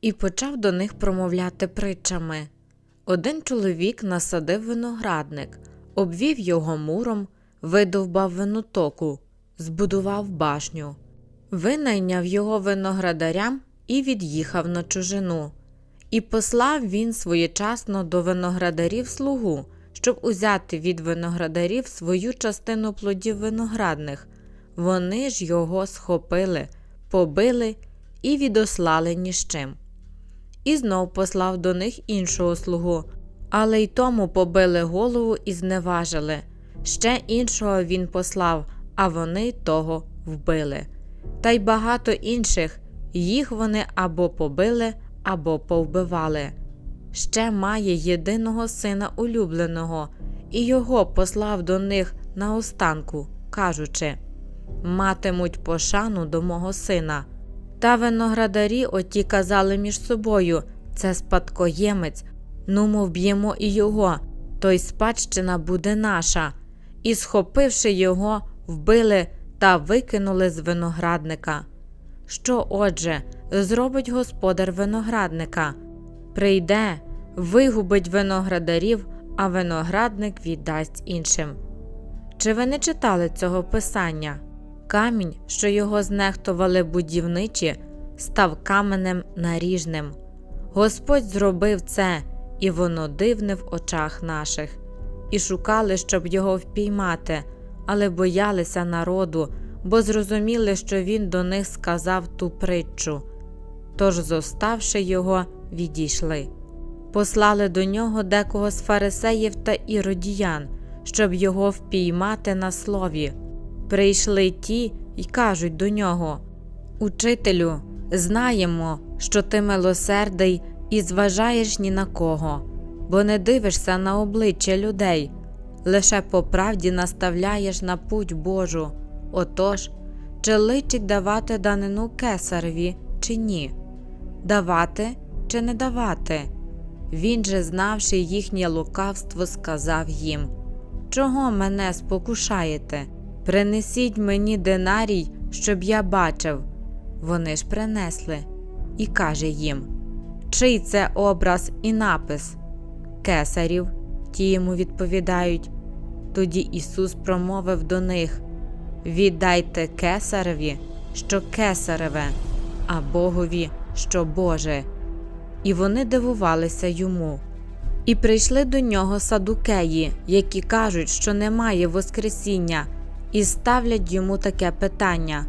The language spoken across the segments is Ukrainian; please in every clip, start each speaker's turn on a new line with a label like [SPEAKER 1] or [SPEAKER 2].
[SPEAKER 1] і почав до них промовляти притчами. Один чоловік насадив виноградник, обвів його муром, видовбав винотоку, збудував башню, винайняв його виноградарям і від'їхав на чужину. І послав він своєчасно до виноградарів слугу, щоб узяти від виноградарів свою частину плодів виноградних. Вони ж його схопили, побили і відослали ні з чим. І знов послав до них іншого слугу, але й тому побили голову і зневажили. Ще іншого він послав, а вони того вбили. Та й багато інших їх вони або побили, або повбивали. Ще має єдиного сина улюбленого, і його послав до них наостанку, кажучи матимуть пошану до мого сина. Та виноградарі оті казали між собою це спадкоємець, нумо вб'ємо і його, то й спадщина буде наша. І, схопивши його, вбили та викинули з виноградника. Що, отже, зробить господар виноградника? Прийде, вигубить виноградарів, а виноградник віддасть іншим. Чи ви не читали цього писання? Камінь, що його знехтували будівничі, став каменем наріжним. Господь зробив це, і воно дивне в очах наших, і шукали, щоб його впіймати, але боялися народу, бо зрозуміли, що він до них сказав ту притчу. Тож, зоставши його, відійшли. Послали до нього декого з фарисеїв та іродіян, щоб його впіймати на слові. Прийшли ті й кажуть до нього Учителю, знаємо, що ти милосердий і зважаєш ні на кого, бо не дивишся на обличчя людей, лише по правді наставляєш на путь Божу. Отож, чи личить давати данину кесареві, чи ні? Давати чи не давати? Він же, знавши їхнє лукавство, сказав їм Чого мене спокушаєте? Принесіть мені динарій, щоб я бачив. Вони ж принесли, і каже їм Чий це образ і напис? Кесарів, ті йому відповідають. Тоді Ісус промовив до них Віддайте кесареві, що кесареве, а Богові, що Боже. І вони дивувалися йому. І прийшли до нього садукеї, які кажуть, що немає Воскресіння, і ставлять йому таке питання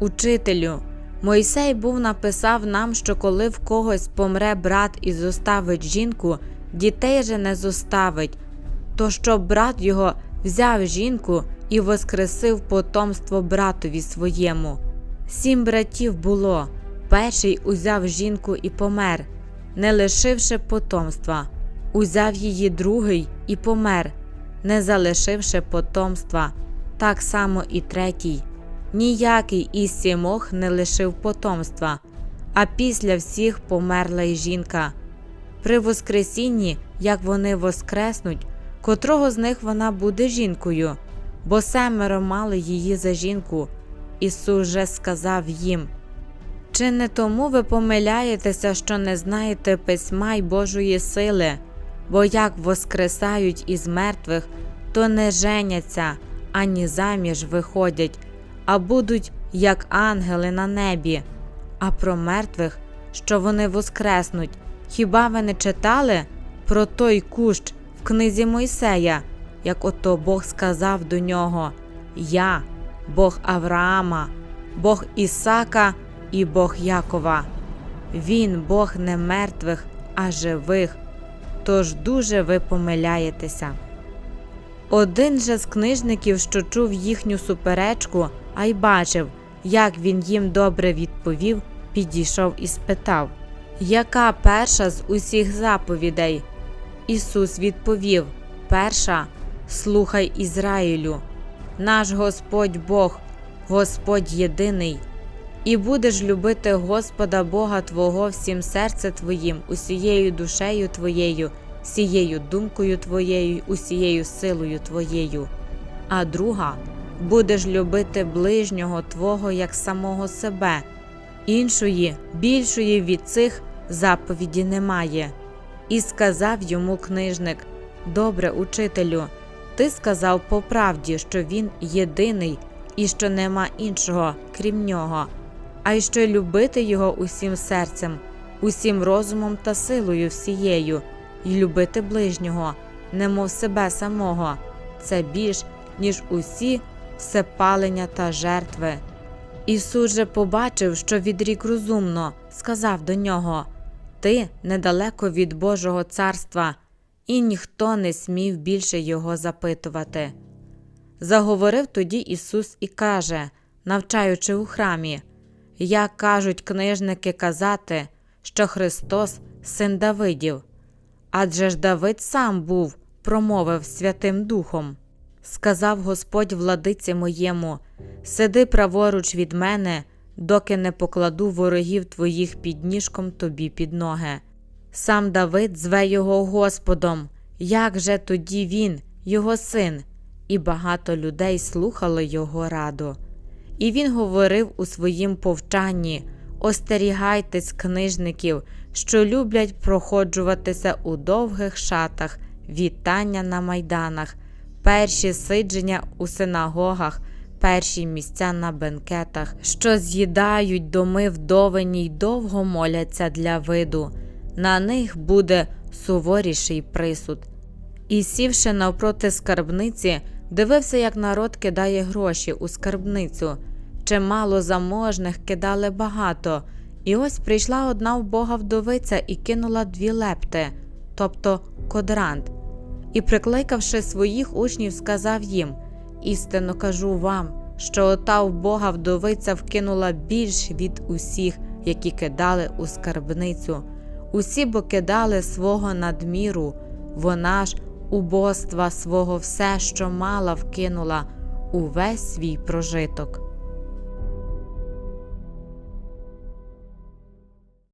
[SPEAKER 1] Учителю, Мойсей був написав нам, що коли в когось помре брат і зоставить жінку, дітей же не зоставить, то щоб брат його взяв жінку і воскресив потомство братові своєму. Сім братів було. Перший узяв жінку і помер, не лишивши потомства. Узяв її другий і помер, не залишивши потомства. Так само і третій. Ніякий із сімох не лишив потомства, а після всіх померла й жінка. При Воскресінні, як вони воскреснуть, котрого з них вона буде жінкою, бо семеро мали її за жінку. Ісус же сказав їм Чи не тому ви помиляєтеся, що не знаєте письма й Божої сили, бо як воскресають із мертвих, то не женяться, ані заміж виходять, а будуть як ангели на небі, а про мертвих, що вони воскреснуть. Хіба ви не читали про той кущ в книзі Мойсея, як ото Бог сказав до нього: Я, Бог Авраама, Бог Ісака і Бог Якова. Він Бог не мертвих, а живих. Тож дуже ви помиляєтеся. Один же з книжників, що чув їхню суперечку, а й бачив, як він їм добре відповів, підійшов і спитав, яка перша з усіх заповідей? Ісус відповів: Перша, слухай Ізраїлю, наш Господь Бог, Господь єдиний, і будеш любити Господа Бога Твого всім серцем Твоїм, усією душею Твоєю, всією думкою Твоєю, усією силою Твоєю. А друга будеш любити ближнього Твого як самого себе. Іншої, більшої від цих заповіді немає. І сказав йому книжник: Добре, учителю, ти сказав по правді, що він єдиний і що нема іншого, крім нього, а й що любити його усім серцем, усім розумом та силою всією, і любити ближнього, немов себе самого, це більш, ніж усі всепалення та жертви. Ісус же побачив, що відрік розумно, сказав до нього: Ти недалеко від Божого царства, і ніхто не смів більше його запитувати. Заговорив тоді Ісус і каже, навчаючи у храмі: Як кажуть книжники казати, що Христос син Давидів, адже ж Давид сам був, промовив Святим Духом. Сказав Господь владиці моєму: Сиди праворуч від мене, доки не покладу ворогів твоїх під ніжком тобі під ноги. Сам Давид зве його Господом, як же тоді він, його син, і багато людей слухали його раду. І він говорив у своїм повчанні: Остерігайтесь книжників, що люблять проходжуватися у довгих шатах, вітання на майданах, перші сидження у синагогах, перші місця на бенкетах, що з'їдають доми вдовині й довго моляться для виду. На них буде суворіший присуд. І сівши навпроти скарбниці, дивився, як народ кидає гроші у скарбницю. Чимало заможних кидали багато, і ось прийшла одна вбога вдовиця і кинула дві лепти, тобто кодрант. І, прикликавши своїх учнів, сказав їм: Істинно кажу вам, що ота вбога вдовиця вкинула більш від усіх, які кидали у скарбницю. Усі бо кидали свого надміру, вона ж убоства свого все, що мала, вкинула увесь свій прожиток.